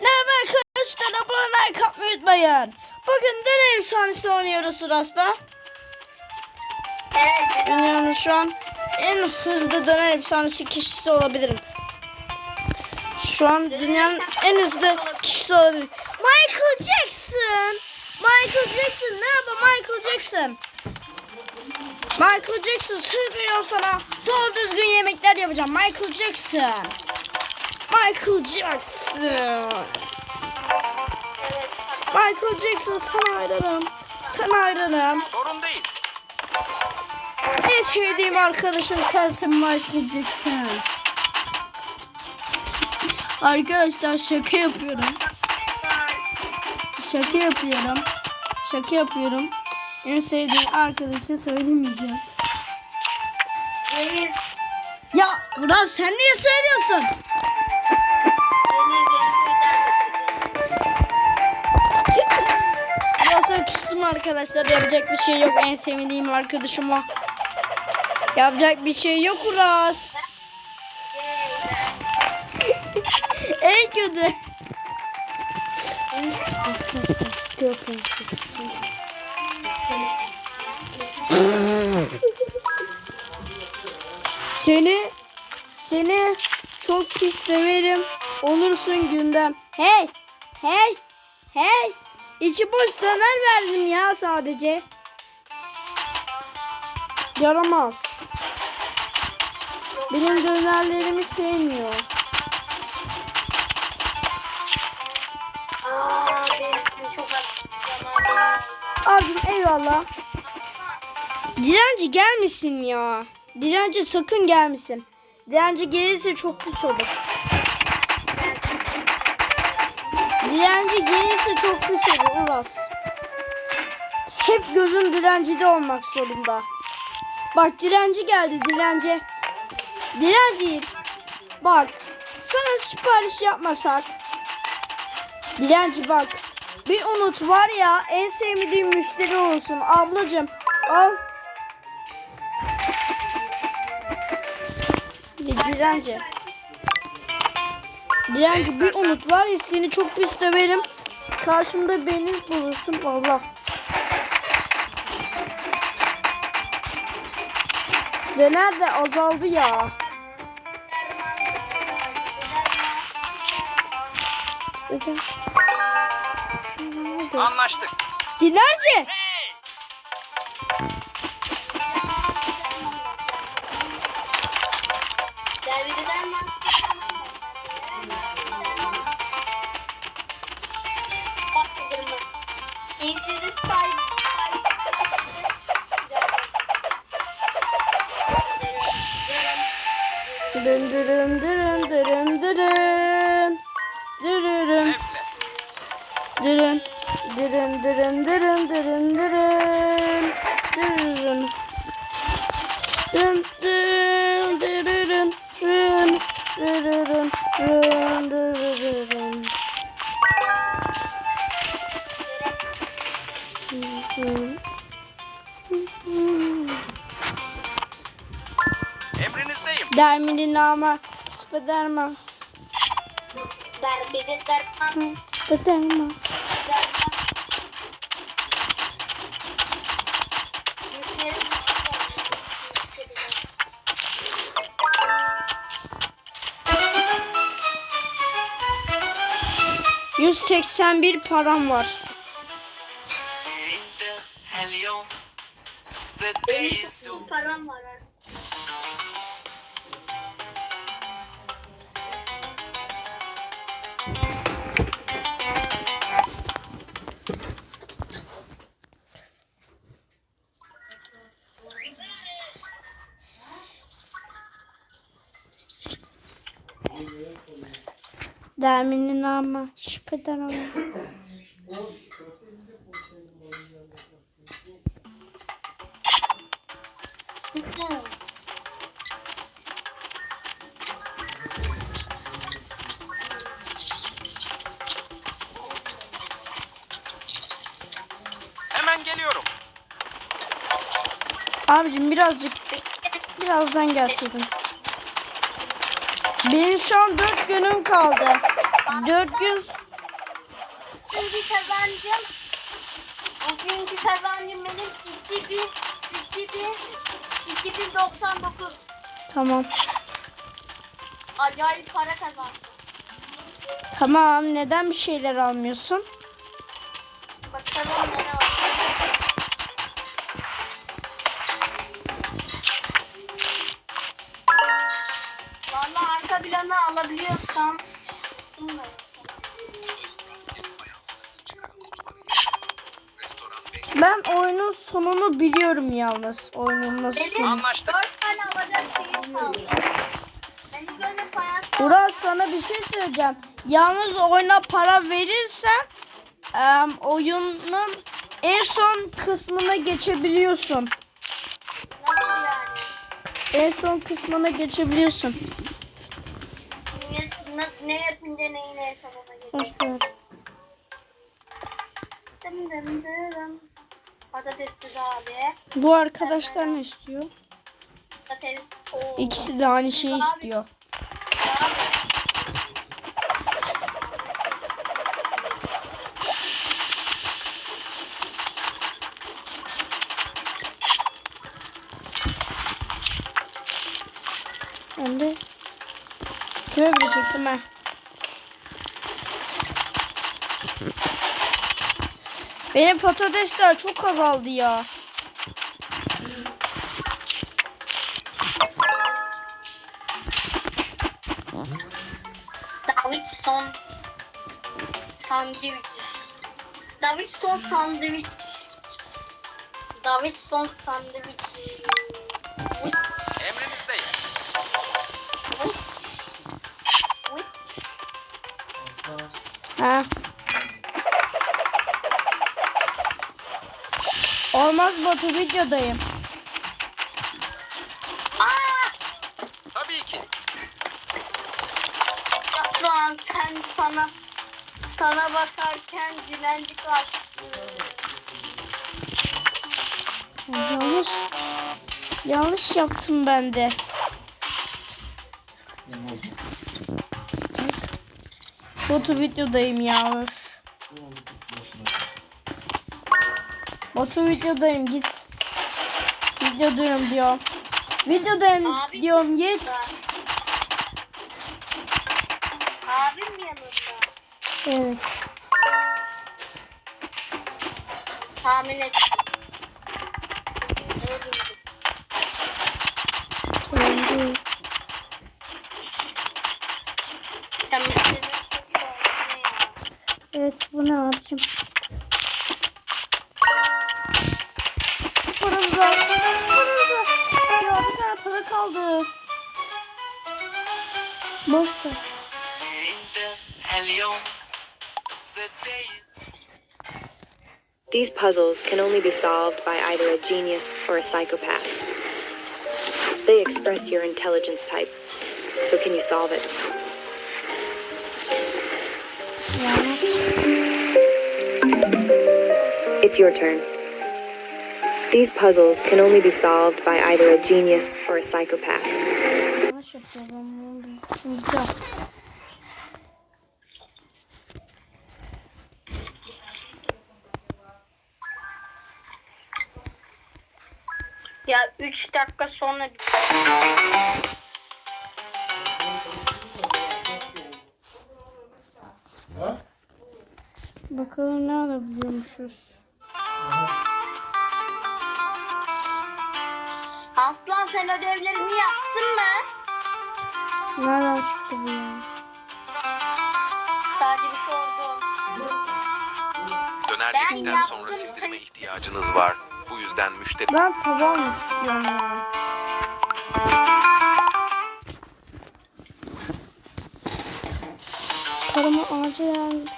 Merhaba arkadaşlar abone like atmayı unutmayın. Bugün döner efsanesi oynuyoruz Uras'ta. Evet. Dünyanın şu an en hızlı döner efsanesi kişisi olabilirim. Şu an dünyanın en hızlı kişisi olabilirim. Michael Jackson. Michael Jackson merhaba Michael Jackson. Michael Jackson söylüyorum sana doğru düzgün yemekler yapacağım. Michael Jackson. Michael Jackson. Evet. Michael Jackson sana hayranım. Sana hayranım. Sorun değil. En sevdiğim arkadaşım sensin Michael Jackson. Arkadaşlar şaka yapıyorum. Şaka yapıyorum. Şaka yapıyorum. En sevdiğim arkadaşı söylemeyeceğim. Reis. Ya Murat sen niye söylüyorsun? Küstüm arkadaşlar. Yapacak bir şey yok. En sevdiğim arkadaşım o. Yapacak bir şey yok Uras. en kötü. Seni seni çok pis döverim. Olursun gündem. Hey! Hey! Hey! İçi boş döner verdim ya sadece. Yaramaz. Benim dönerlerimi sevmiyor. Aa. Abim eyvallah. Direnci gelmesin ya. Direnci sakın gelmesin. Direnci gelirse çok pis olur. Direnci gelirse çok olur Uras. Hep gözün direncide olmak zorunda. Bak direnci geldi direnci. Direnci bak sana sipariş yapmasak. Direnci bak bir unut var ya en sevmediğim müşteri olsun ablacım al. Bir direnci. Direnci bir unut var ya seni çok pis döverim. Karşımda beni bulursun Allah. Döner de azaldı ya. Anlaştık. Dilerci. Emrinizdeyim. Derminin ama Spiderman. Derbide derman. Spiderman. ...181 param var. Param var. Derminin ama Spiderman. Hemen geliyorum. Abicim birazcık birazdan gelseydin. Benim şu an dört günüm kaldı. 4 gün Bugünkü kazancım Bugünkü kazancım benim 2000 2000 2099 tamam. Acayip para kazandım. Tamam neden bir şeyler almıyorsun? Bakalım yalnız. Oyunun nasıl Benim. Anlaştık. dört tane alacak şeyim kaldı. Uras sana bir şey söyleyeceğim. Yalnız oyuna para verirsen em, oyunun en son kısmına geçebiliyorsun. nasıl yani? En son kısmına geçebiliyorsun. Ne, ne, ne yapınca neyi ne sonuna geçiyor? Patatessiz abi. Bu arkadaşlar ne istiyor? Patates. Oo. İkisi de aynı şeyi istiyor. Ben de köye verecektim Benim patatesler çok azaldı ya. Davidson sandviç. Davidson sandviç. Davidson sandviç. Olmaz Batu videodayım. Aa! Tabii ki. Aslan sen sana sana bakarken dilenci kaçtı. Yanlış. Yanlış yaptım ben de. Batu videodayım ya. Batu videodayım git. Videodayım diyorum. Videodayım Abi diyorum git. Abim yanında. Evet. Tahmin et. Ne These puzzles can only be solved by either a genius or a psychopath. They express your intelligence type. So can you solve it? It's your turn. These puzzles can only be solved by either a genius or a psychopath. Ya 3 dakika sonra Bakalım ne alabiliyormuşuz. Aslan sen ödevlerini yaptın mı? Nereden çıktı bu ya? Sadece bir sordum. Döner Ben yedikten sonra yaptım. sindirime ihtiyacınız var. Bu yüzden müşteri Ben tava almak istiyorum ya. Paramı acilen...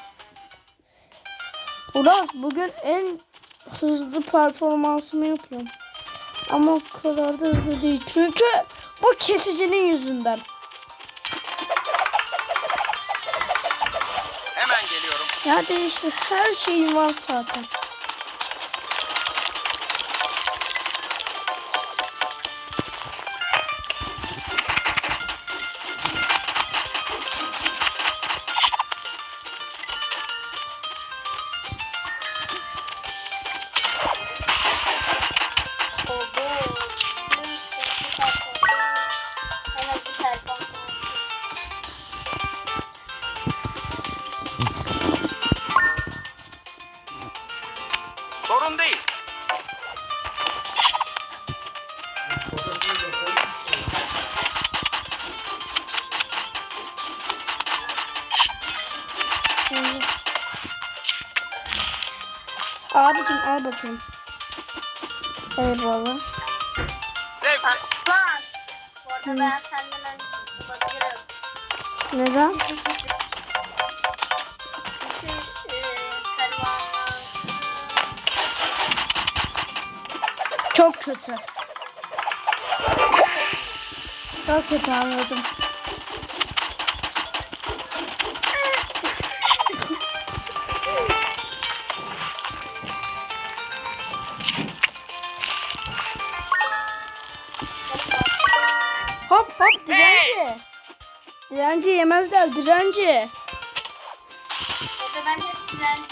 Uras bugün en hızlı performansımı yapıyorum. Ama o kadar da hızlı değil. Çünkü bu kesicinin yüzünden. hemen geliyorum. Ya işte her şeyim var zaten. Sorun değil. Abicim al bakayım. Eyvallah. Zevkle. Aslan. Bu arada ben senden önce olabilirim. Neden? Çok kötü. Çok kötü anladım. hop hop direnci. Direnci yemezler direnci. Orada ben hep direnci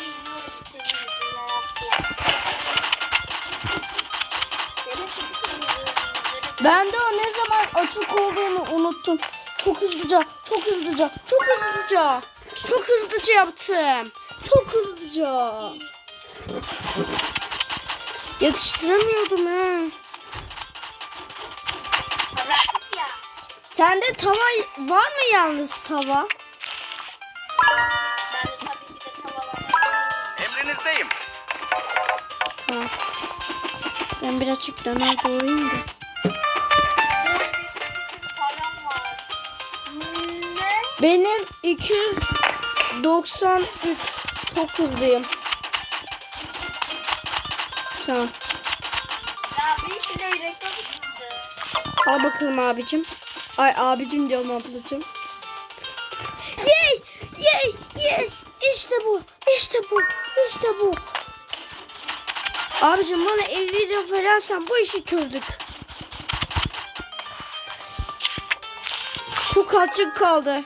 Ben de o ne zaman açık olduğunu unuttum. Çok hızlıca, çok hızlıca, çok hızlıca. Çok hızlıca yaptım. Çok hızlıca. Yetiştiremiyordum he. Sende tava var mı yalnız tava? Emrinizdeyim. Tamam. Ben birazcık döner doğrayayım da. Benim 293. Çok hızlıyım. Tamam. Ya bir kilo reklam çıktı. Al bakalım abicim. Ay abicim diyorum ablacım. Yay! Yay! Yes! İşte bu. İşte bu. İşte bu. Abicim bana 50 lira verirsen bu işi çözdük. Çok açık kaldı.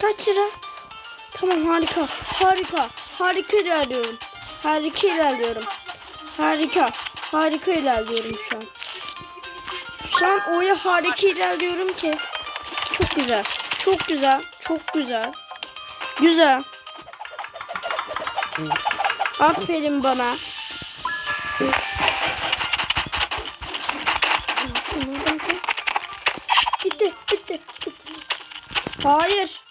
Kaç lira? Tamam harika. Harika. Harika ilerliyorum. Harika ilerliyorum. Harika. Harika ilerliyorum şu an. Şu an oya harika ilerliyorum ki. Çok güzel. Çok güzel. Çok güzel. Güzel. Aferin bana. Bitti, bitti, bitti. Hayır.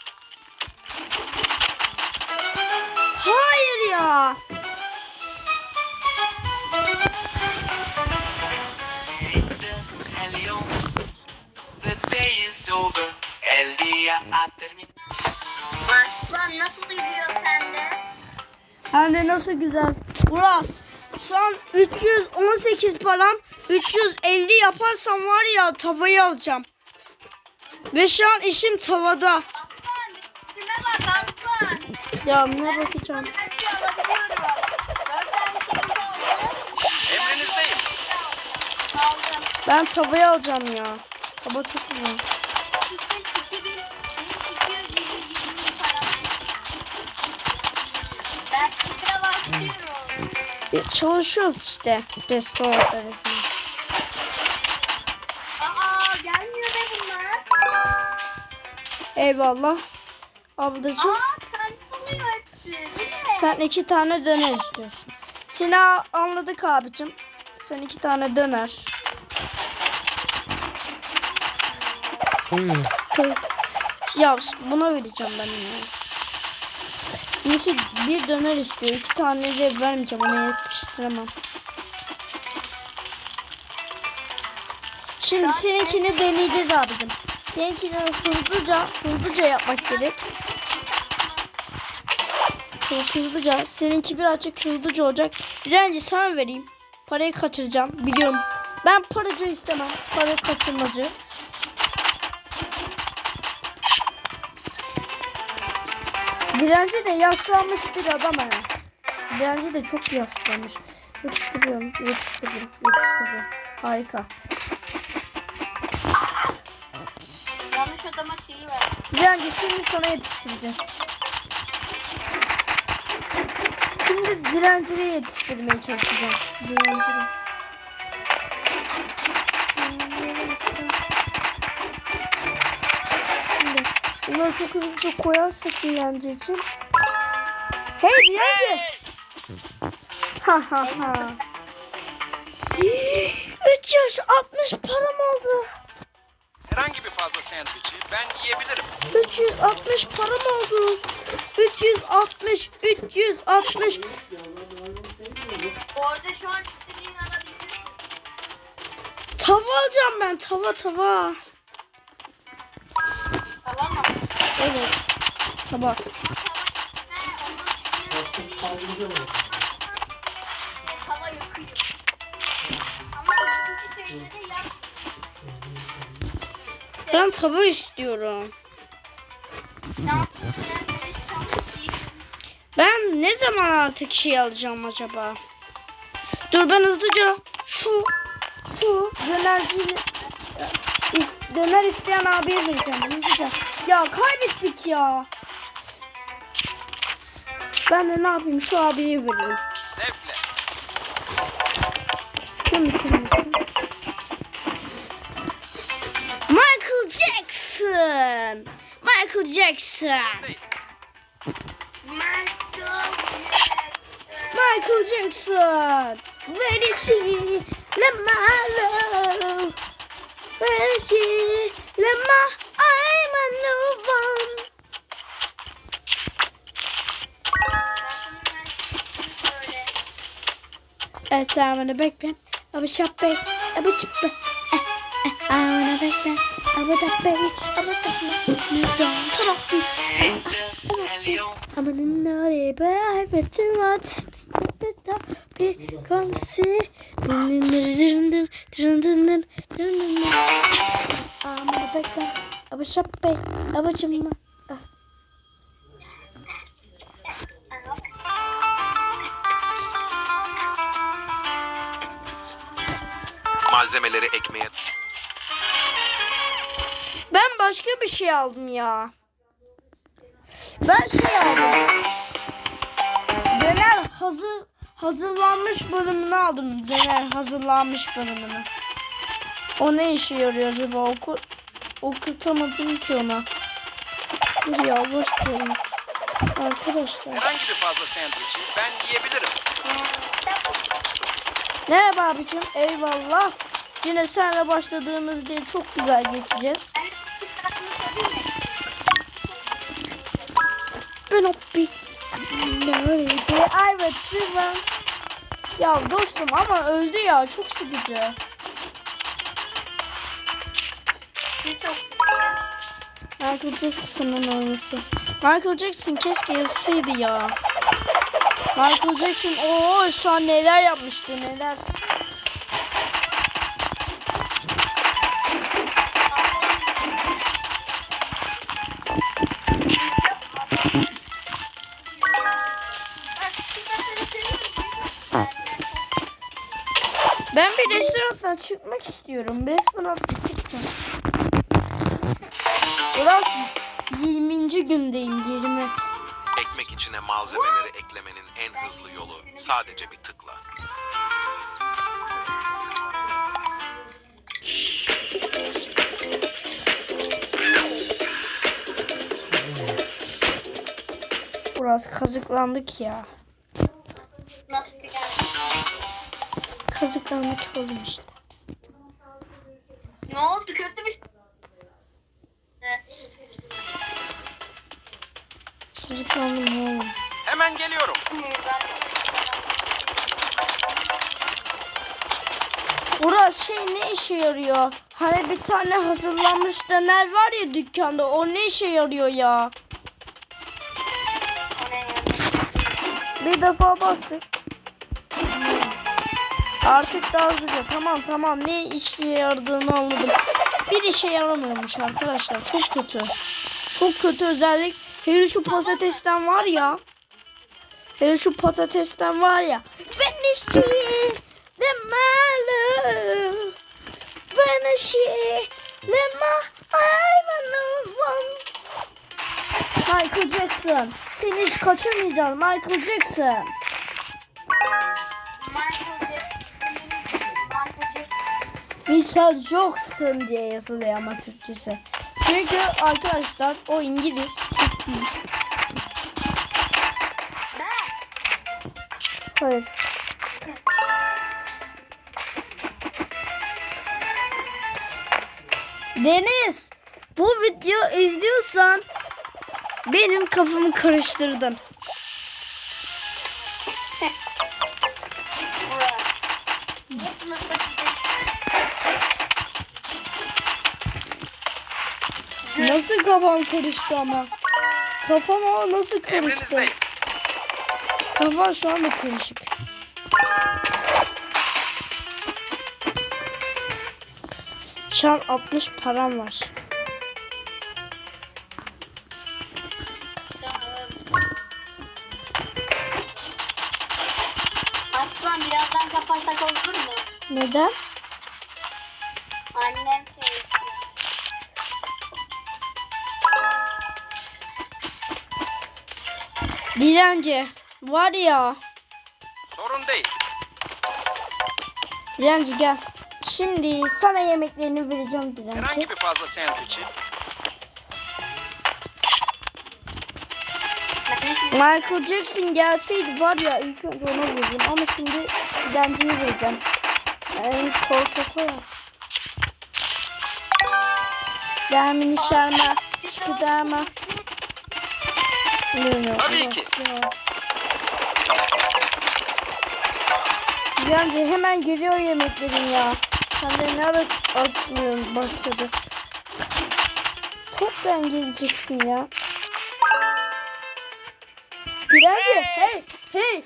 Aslan nasıl gidiyor sende? Hem de nasıl güzel. Uras. Şu an 318 param. 350 yaparsam var ya tavayı alacağım. Ve şu an işim tavada. Aslan üstüme bak Aslan. Ya ne bakacağım. Ben her şeyi alabiliyorum. Dört tane şeyim kaldı. Emrinizdeyim. Aldım. Ben tavayı alacağım ya. Tava çok güzel. Bizim 2000, benim 220 param. Ben sıfıra başlıyorum. E, Çalışıyoruz işte. Restoranda resmen. Aa gelmiyor be bunlar. Eyvallah. Ablacığım Aa oluyor hepsi. sen iki tane döner istiyorsun. Sina anladık abicim. Sen iki tane döner. Çok. Ya buna vereceğim ben ya. Neyse bir döner istiyor. İki tane de vermeyeceğim. Ona yetiştiremem. Şimdi seninkini deneyeceğiz abicim. Seninkini hızlıca hızlıca yapmak gerek. Çok hızlıca. Seninki birazcık hızlıca olacak. Direnci sana vereyim. Parayı kaçıracağım. Biliyorum. Ben paracı istemem. Para kaçırmacı. Direnci de yaşlanmış bir adam yani. Direnci de çok yaşlanmış. Yetiştiriyorum, yetiştiriyorum, yetiştiriyorum. Harika. Yanlış adama şeyi ver. Direnci şimdi sana yetiştireceğiz. Şimdi direnciyi yetiştirmeye çalışacağım. Direnciyi. Bunları çok hızlıca koyarsak direnci için. Hey direnci! Ha ha ha. 360 param oldu. Herhangi bir fazla sandviçi ben yiyebilirim. 360 param oldu. 360, 360. Bu arada şu an istediğini alabilirsin. Tava alacağım ben. Tava tava. Tamam mı? Evet. Yak. Ben tava istiyorum. Ben ne zaman artık şey alacağım acaba? Dur ben hızlıca şu şu dönerci döner isteyen abiye vereceğim hızlıca. Ya kaybettik ya. Ben de ne yapayım şu abiye vereyim. Zevkle. Sıkı mısın mısın? Michael Jackson. Michael Jackson. Değil. Michael Jackson. Where is she? Let my love. Where is she? Let my Evet, I wanna back ben. I was shop back. I was chip back. I wanna back ben. I that baby. I was that baby. Don't talk me. I'm a naughty but I feel too much. Come see. I'm a back ben. I was shop back. I back. Malzemeleri ekmeğe Ben başka bir şey aldım ya. Ben şey aldım. Döner hazır hazırlanmış bölümünü aldım. Döner hazırlanmış bölümünü. O ne işe yarıyor acaba? Oku, okutamadım ki ona. Ya boş verin. Arkadaşlar. herhangi bir fazla sandviçi ben yiyebilirim. Merhaba abicim. Eyvallah. Yine senle başladığımız diye çok güzel geçeceğiz. Ben bir Nerede? Evet Sylvan. Ya dostum ama öldü ya çok sıkıcı. Michael Jackson'ın oyuncusu. Michael Jackson keşke yazsaydı ya. Michael Jackson o şu an neler yapmıştı neler. Çıkmak istiyorum. Bir restoranda çıkacağım. Burası 20. gündeyim 20. Ekmek içine malzemeleri eklemenin en hızlı yolu sadece bir tıkla. Burası kazıklandık ya. Nasıl yani? Kazıklandık oğlum işte. İşe yarıyor? Hani bir tane hazırlanmış döner var ya dükkanda. O ne işe yarıyor ya? Bir defa bastık. Artık daha hızlıca. Tamam tamam ne işe yaradığını anladım. Bir işe yaramıyormuş arkadaşlar. Çok kötü. Çok kötü özellik. Hele şu patatesten var ya. Hele şu patatesten var ya. Finish the malu. Finish the ma one. Michael Jackson. Seni hiç kaçırmayacağım Michael Jackson. Michael Jackson diye yazılıyor ama Türkçesi. Çünkü arkadaşlar o İngiliz. Türk değil. Hayır. Deniz bu video izliyorsan benim kafamı karıştırdın. Nasıl kafam karıştı ama? Kafam ama nasıl karıştı? Kafam şu anda karışık. Şu an 60 param var. Aslan birazdan kapatsak olur mu? Neden? Annem şey. Dilenci. Var ya. Sorun değil. Dilenci gel. Şimdi sana yemeklerini vereceğim Dilenci. Herhangi bir fazla sandviçi Michael Jackson gelseydi var ya ilk önce ona vereceğim ama şimdi Dilenci'ye vereceğim. Yani Coca-Cola. Dermini şarma. Çıkıdarma. Ne ne? Tabii ki. Dilenci hemen geliyor yemeklerin ya. Sen de ne ara atmıyorsun başladı. Toptan geleceksin ya. Dilenci hey hey.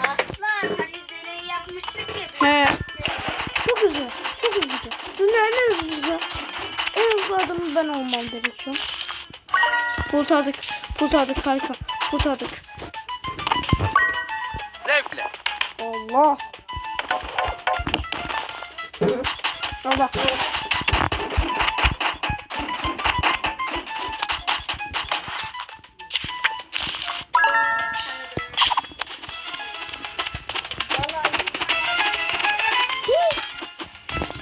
Aslan hani deney yapmıştık ya. He. Çok hızlı. Çok hızlıca. Dünya ne hızlıca. En hızlı adamı ben olmam gerekiyor. Kurtardık. Kurtardık harika. Kurtardık. zevkle. Allah. Allah.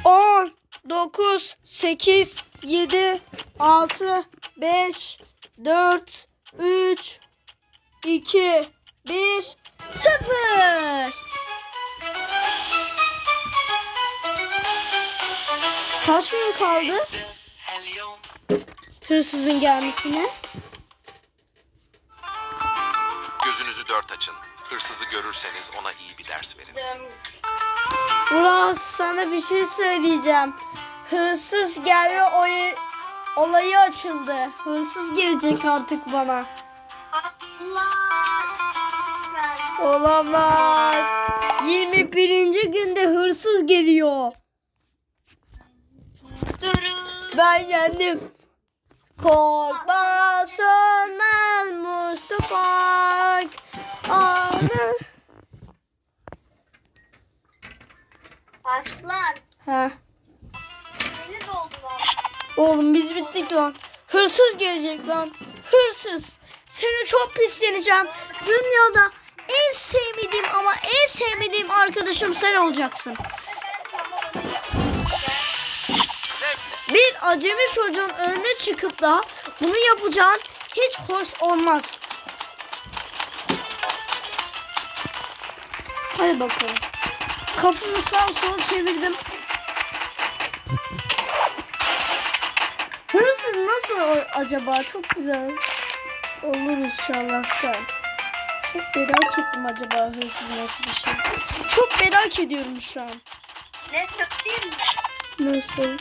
On, dokuz, sekiz, yedi, altı, beş, dört, üç, iki, bir, sıfır. Kaç gün kaldı hırsızın gelmesine? Gözünüzü dört açın. Hırsızı görürseniz ona iyi bir ders verin. Uras sana bir şey söyleyeceğim. Hırsız gelme oy- olayı açıldı. Hırsız gelecek artık bana. Allah. Olamaz. 21. günde hırsız geliyor. Durun. Ben yendim. Korkma sönmez Mustafa. Anı. Aslan. Ha. Beni doldu lan. Oğlum biz bittik lan. Hırsız gelecek lan. Hırsız. Seni çok pisleneceğim. Dünyada en sevmediğim ama en sevmediğim arkadaşım sen olacaksın. Bir acemi çocuğun önüne çıkıp da bunu yapacağın hiç hoş olmaz. Hadi bakalım. Kafamı sağa sola çevirdim. Hırsız nasıl acaba? Çok güzel. Olur inşallah da. Çok merak ettim acaba hırsız nasıl bir şey. Çok merak ediyorum şu an. Ne söyleyeyim mi? Nasıl?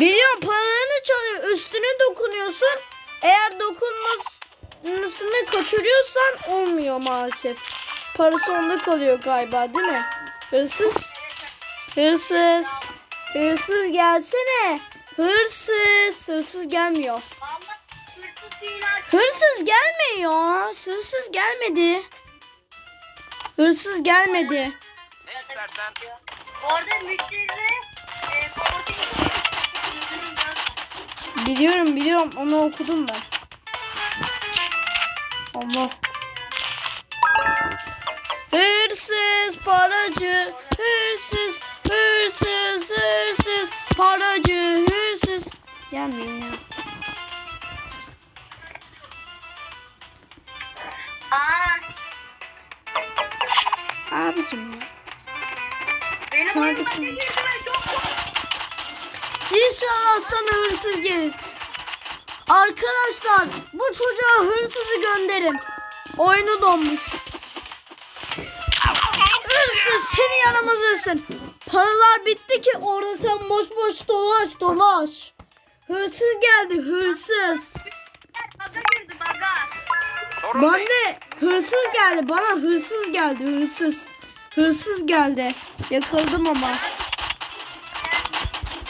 Biliyorum paralarını çalıyor. Üstüne dokunuyorsun. Eğer dokunmasını kaçırıyorsan olmuyor maalesef. Parası onda kalıyor galiba değil mi? Hırsız. Hırsız. Hırsız gelsene. Hırsız. Hırsız gelmiyor. Hırsız gelmiyor. Hırsız gelmedi. Hırsız gelmedi. Ne istersen Orada müşterileri e, protein Biliyorum biliyorum onu okudum ben. Allah. Hırsız paracı hırsız hırsız hırsız paracı hırsız. Gelmiyor ya. Aa, Abicim ya. benim Sana İnşallah sana hırsız gelir. Arkadaşlar bu çocuğa hırsızı gönderin. Oyunu donmuş. Hırsız seni yanımızdasın. Paralar bitti ki orada sen boş boş dolaş dolaş. Hırsız geldi hırsız. Baga girdi baga. Bana? Hırsız geldi bana hırsız geldi hırsız. Hırsız geldi. Yakaladım ama.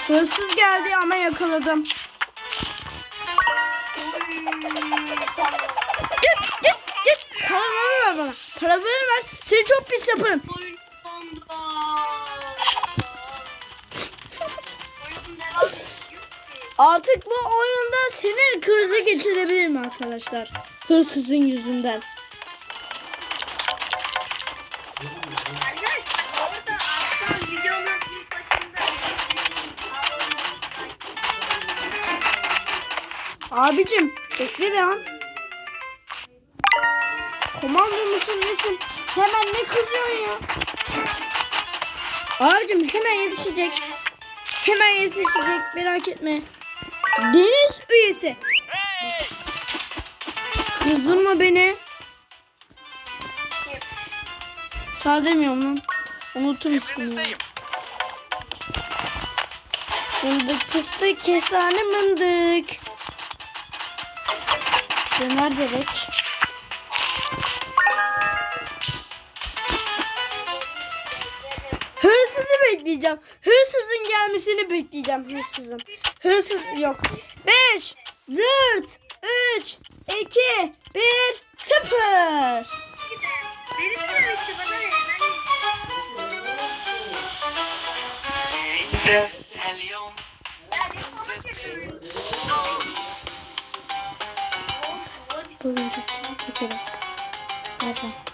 Hırsız geldi ama yakaladım. Git git git. Paraları ver bana. Paraları ver. Seni çok pis yaparım. Artık bu oyunda sinir krizi geçirebilirim arkadaşlar. Hırsızın yüzünden. Abicim bekle bir an. Komando musun nesin? Hemen ne kızıyorsun ya? Abicim hemen yetişecek. Hemen yetişecek merak etme. Deniz üyesi. Kızdırma beni. Sağ demiyorum lan. Unuttum ismini. Fındık fıstık kestane mındık. Döner bebek. Hırsızı bekleyeceğim. Hırsızın gelmesini bekleyeceğim. Hırsızın. Hırsız yok. 5, 4, 3, 2, 1, 0. Beni Hadi. Bugün çok çok çok